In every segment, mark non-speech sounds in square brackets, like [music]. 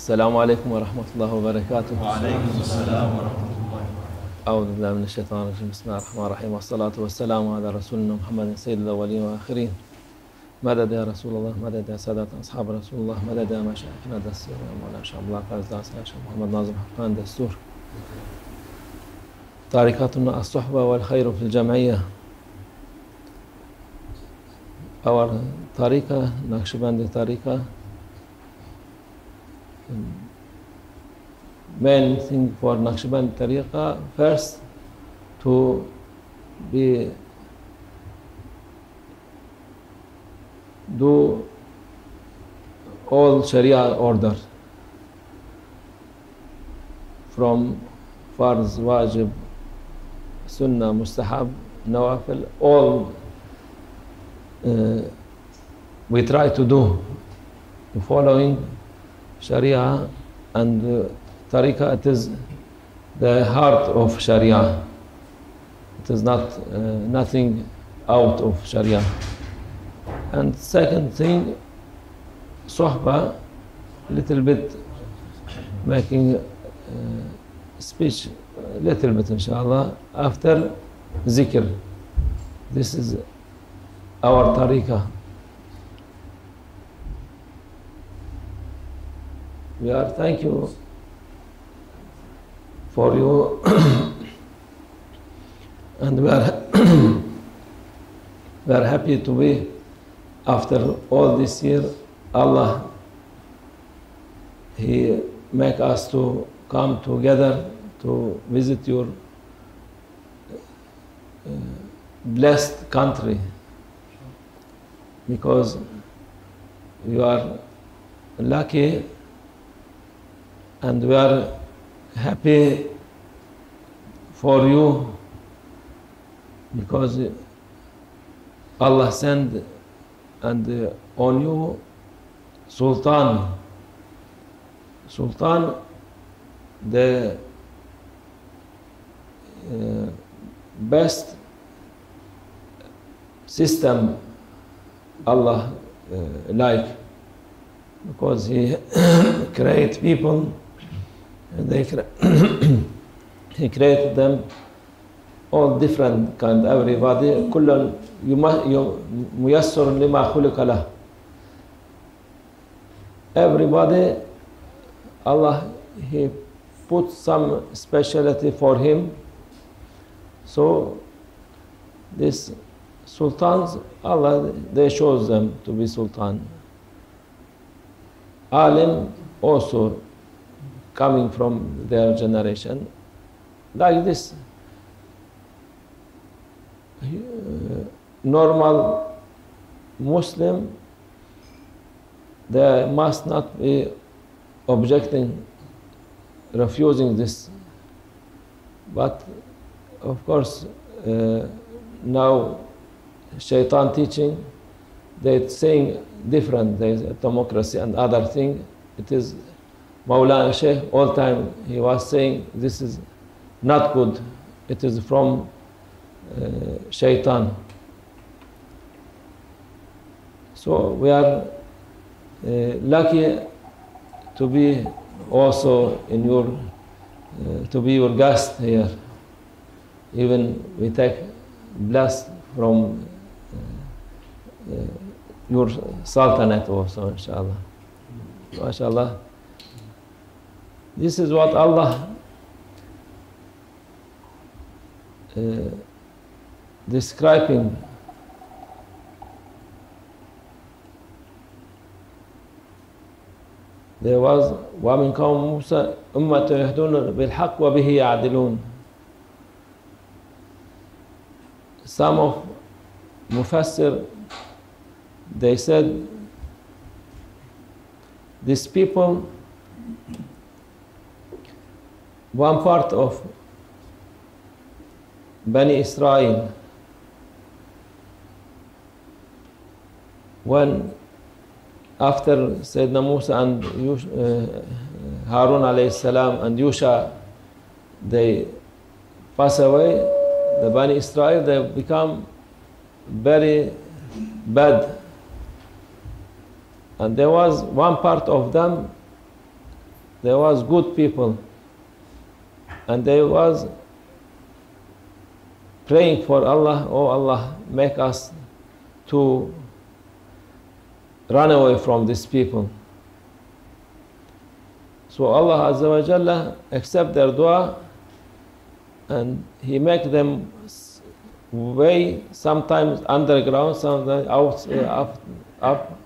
السلام عليكم ورحمة الله وبركاته. وعليكم السلام ورحمة الله أعوذ بالله من الشيطان الرجيم. بسم الله الرحمن الرحيم. والصلاة والسلام على رسولنا محمد سيد الأولين والآخرين. مدد يا رسول الله مدد يا سادة أصحاب رسول الله مدد يا مشايخنا دستور. يا مولانا شيخ الله يا شيخ محمد ناظم حقان دستور. تاركاتنا الصحبة والخير في الجمعية. Our tariqa, Naqshbandi tariqa, main thing for Naqshbandi tariqa, first to be do all Sharia order from farz, wajib, sunnah, mustahab, nawafil, all uh, we try to do the following Sharia and uh, Tariqa, it is the heart of Sharia. It is not uh, nothing out of Sharia. And second thing, Sohba, little bit making uh, speech, little bit inshallah, after zikr. This is our tariqah. We are thank you for you [coughs] and we are [coughs] we are happy to be after all this year Allah He make us to come together to visit your uh, blessed country. Because you are lucky and we are happy for you because Allah sent and on you Sultan. Sultan, the uh, best system Allah uh, like because He [coughs] create people they cre [clears throat] He created them all different kind everybody كل ميسر لما خلق له everybody Allah He put some specialty for him so this sultans Allah they chose them to be sultan alim also coming from their generation. Like this. Uh, normal Muslim they must not be objecting refusing this. But of course uh, now shaitan teaching they're saying different. There's democracy and other thing. It is Maulana Sheikh all time he was saying this is not good it is from uh, shaitan so we are uh, lucky to be also in your uh, to be your guest here even we take blessed from uh, uh, your sultanate also, inshallah. MashaAllah. This is what Allah uh, describing there was ومن قوم موسى أمة يهدون بالحق وبه يعدلون some of Mufassir they said these people one part of Bani Israel. When after Sayyidina Musa and Yush, uh, Harun alayhi salam and Yusha they pass away the Bani Israel they become very bad. And there was one part of them there was good people and they was praying for Allah, oh Allah, make us to run away from these people. So Allah Azza wa Jalla accept their dua and He make them way sometimes underground, sometimes out, uh, up, up.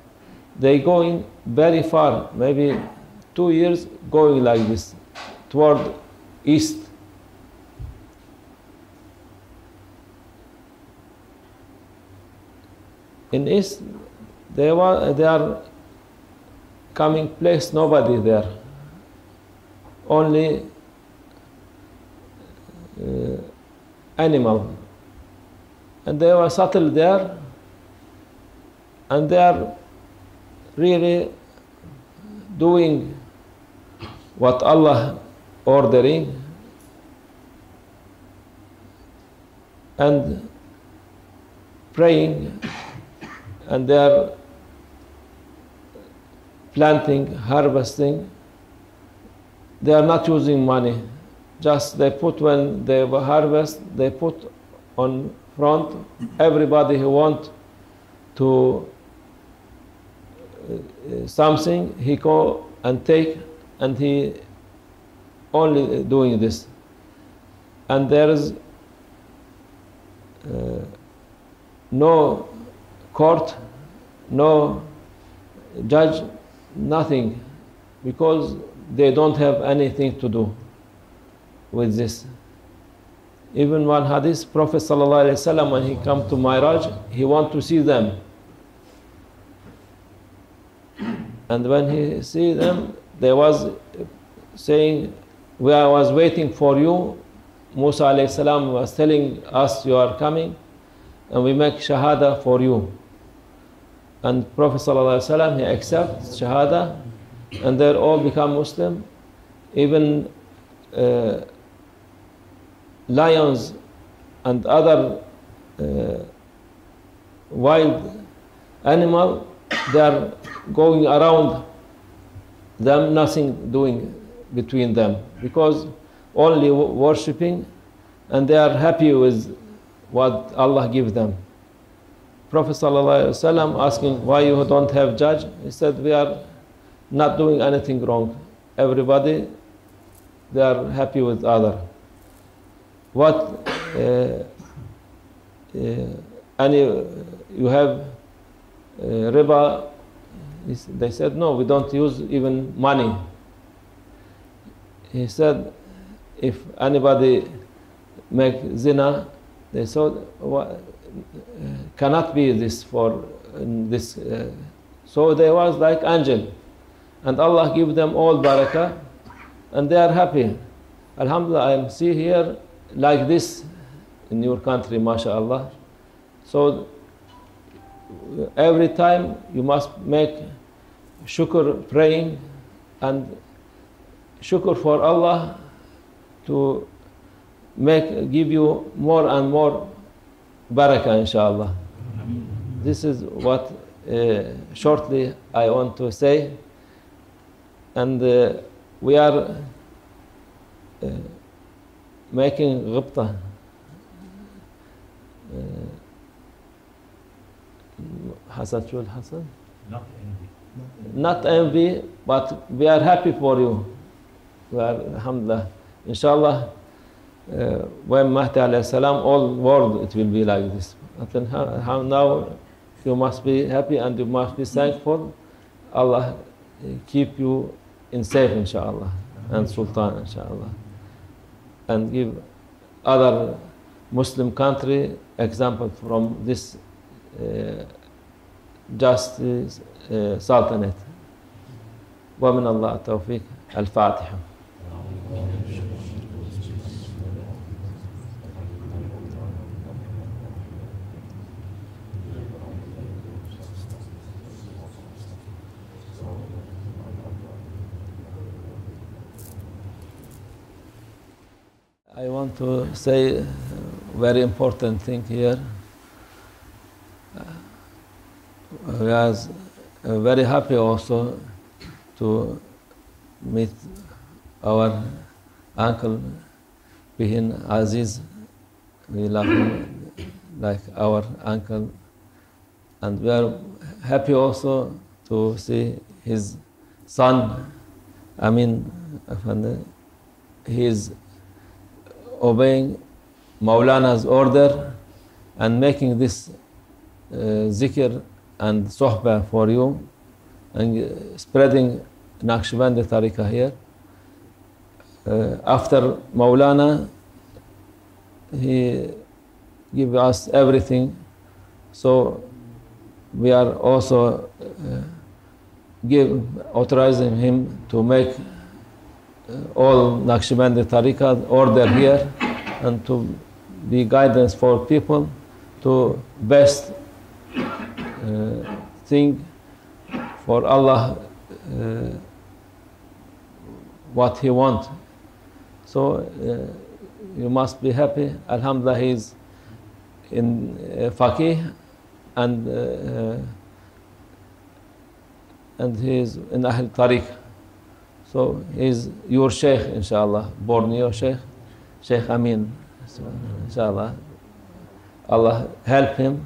They going very far, maybe two years going like this toward east. In east, they, were, they are coming place, nobody there. Only uh, animal. And they were settled there, and they are really doing what Allah ordering and praying and they are planting, harvesting. They are not using money. Just they put when they harvest, they put on front everybody who want to uh, something he go and take and he only doing this. And there is uh, no court no judge nothing because they don't have anything to do with this. Even one hadith prophet wasallam when he come to Miraj he want to see them. And when he see them they was saying we I was waiting for you Musa alayhi was telling us you are coming and we make shahada for you. And Prophet sallallahu he accepts shahada and they all become Muslim. Even uh, lions and other uh, wild animal they are going around them nothing doing between them. Because only worshipping and they are happy with what Allah gives them. Prophet asking why you don't have judge? He said we are not doing anything wrong. Everybody they are happy with other. What uh, uh, any you have uh, riba? They said no we don't use even money he said if anybody make zina they said cannot be this for this uh, so they was like angel and allah give them all barakah and they are happy alhamdulillah i see here like this in your country, mashallah. So every time you must make shukr praying and shukr for Allah to make give you more and more barakah inshallah. This is what uh, shortly I want to say and uh, we are uh, making ghibta uh, Hassan Chul Not envy. Not envy, but we are happy for you. Alhamdulillah. Inshallah, uh, when Mahdi alayhi salam, all world it will be like this. And then how, now you must be happy and you must be thankful. Allah keep you in safe, inshallah, and sultan, inshallah. and give other Muslim country example from this uh, justice uh, sultanate ومن الله التوفيق الفاتحة I want to say a very important thing here. Uh, we are uh, very happy also to meet our uncle Bihin Aziz. We love him like our uncle. And we are happy also to see his son, Amin Afandi. He is obeying Maulana's order and making this uh, zikr and sohbah for you and uh, spreading Naqshbandi tariqah here. Uh, after Maulana, he give us everything. So we are also uh, give authorizing him to make all Naqshbandi tariqah order here and to be guidance for people to best uh, thing for Allah uh, what he want. So uh, you must be happy. Alhamdulillah, He is in uh, faqih and uh, and he is in Ahl Tariq. So he's your Sheikh, inshallah, Borneo Sheikh, Sheikh Amin, inshallah. Allah help him,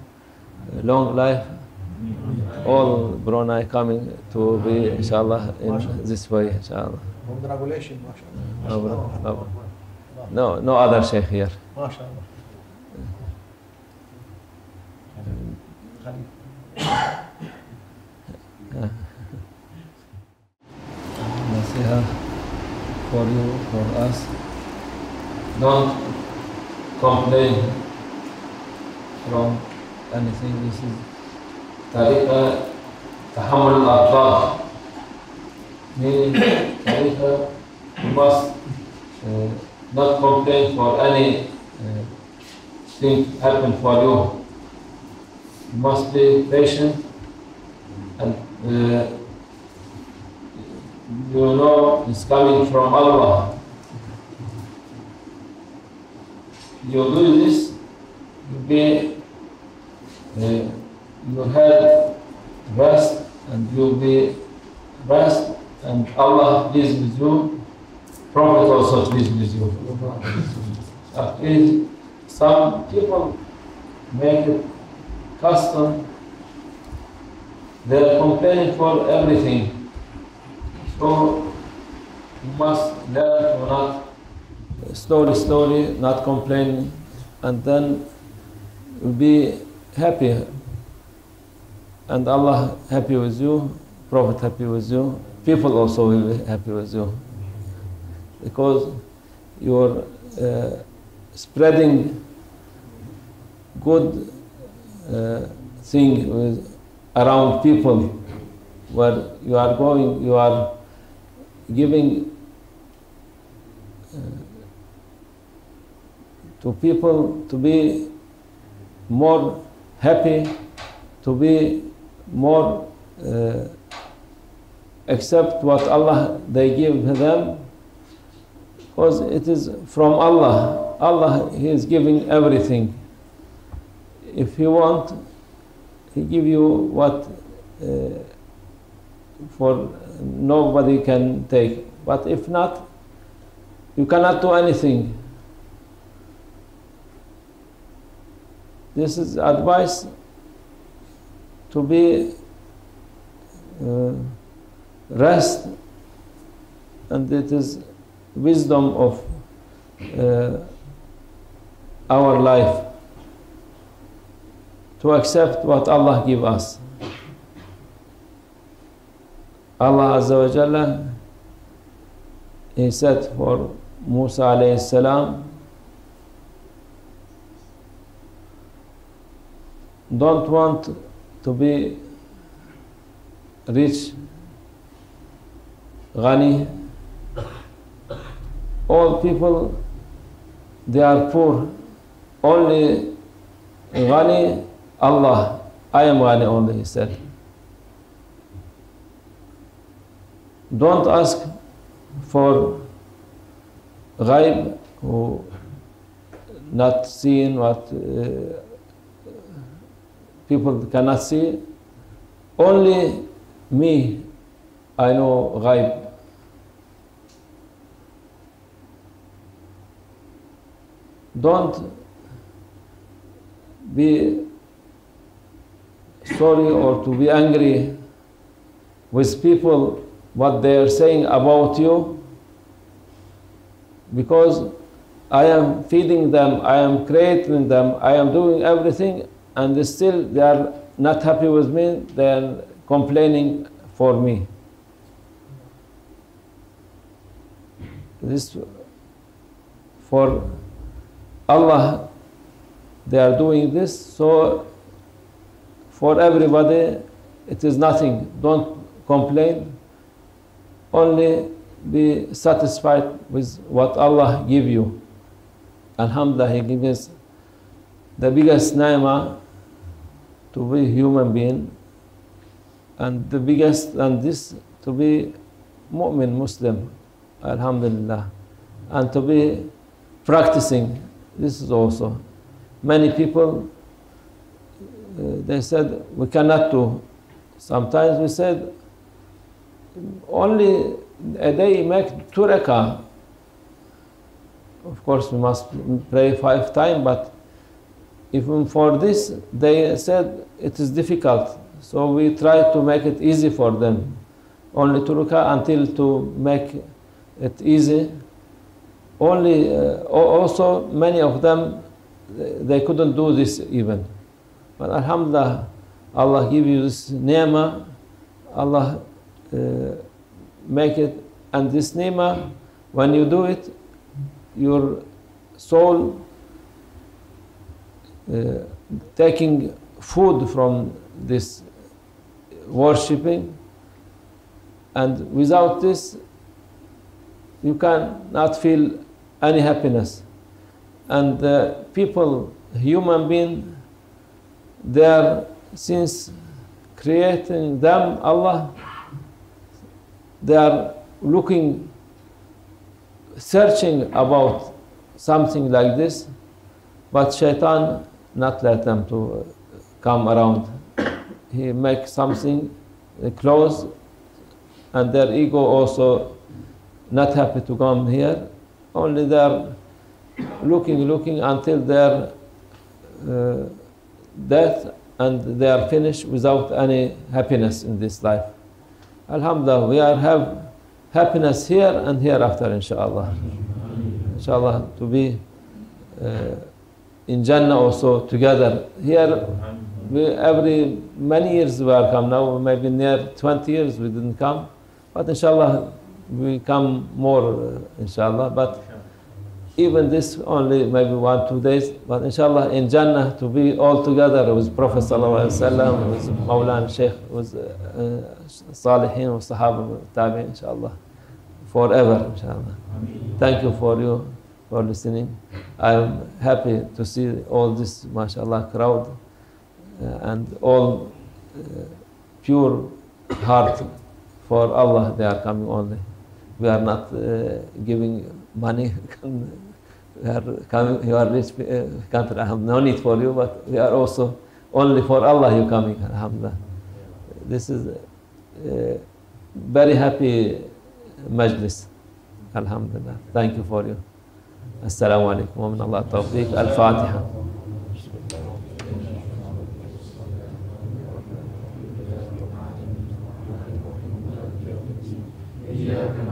long life, all Brunei coming to be, inshallah, in this way, inshallah. Congratulations, mashallah. No, no, other Sheikh here. MashaAllah. Uh, for you, for us. Don't complain from anything. This is tariqa tahammul al Meaning, tariqa, you must uh, not complain for any uh, thing happen for you. You must be patient and uh, you know it's coming from Allah. You do this, you be, uh, you have rest and you'll be rest and Allah is with you, Prophet also is with you. Is- some people make custom, they're complaining for everything. So you must learn to not slowly, slowly, not complain, and then be happy. And Allah happy with you, Prophet happy with you, people also will be happy with you. Because you're uh, spreading good uh, thing with, around people where you are going, you are giving uh, to people to be more happy, to be more uh, accept what Allah they give them, because it is from Allah. Allah He is giving everything. If He want, He give you what uh, for nobody can take. But if not, you cannot do anything. This is advice to be uh, rest, and it is wisdom of uh, our life to accept what Allah give us. Allah wa Jalla, He said for Musa alayhi salam, don't want to be rich, ghani. All people, they are poor. Only ghani, Allah. I am ghani only, he said. Don't ask for ghaib, who not seen what uh, people cannot see. Only me, I know ghaib. Don't be sorry or to be angry with people what they are saying about you because I am feeding them, I am creating them, I am doing everything, and still they are not happy with me, they are complaining for me. This for Allah, they are doing this, so for everybody it is nothing. Don't complain, only be satisfied with what Allah give you. Alhamdulillah, He gives us the biggest ni'mah to be human being, and the biggest and this to be mu'min Muslim, Alhamdulillah, and to be practicing. This is also many people. Uh, they said we cannot do. Sometimes we said only a day make two rakah. Of course, we must pray five times, but even for this, they said it is difficult. So we try to make it easy for them. Only two rakah until to make it easy. Only uh, also many of them they couldn't do this even. But Alhamdulillah, Allah give you this ni'mah, Allah make it, and this ni'mah, when you do it, your soul uh, taking food from this worshipping, and without this, you cannot feel any happiness. And uh, people, human being, they are since creating them, Allah, they are looking, searching about something like this, but shaitan not let them to come around. He makes something close, and their ego also not happy to come here. Only they are looking, looking until their uh, death, and they are finished without any happiness in this life. Alhamdulillah, we are have happiness here and hereafter, inshallah. Inshallah, to be uh, in Jannah also together. Here, we, every many years we are come now, maybe near 20 years we didn't come, but inshallah, we come more, uh, inshallah. But even this only maybe one, two days, but inshallah in Jannah to be all together with Prophet Sallallahu Alaihi Wasallam, with Mawlana Sheikh, with uh, uh, Salihin, with Sahaba, Tabi, inshallah, forever, inshallah. Thank you for you for listening. I am happy to see all this, mashallah, crowd uh, and all uh, pure heart for Allah. They are coming only. We are not uh, giving money. [laughs] we are coming. You are rich uh, country. No need for you, but we are also only for Allah. You coming, Alhamdulillah. This is uh, very happy majlis. Alhamdulillah. Thank you for you. السلام عليكم ومن الله التوفيق الفاتحة إياك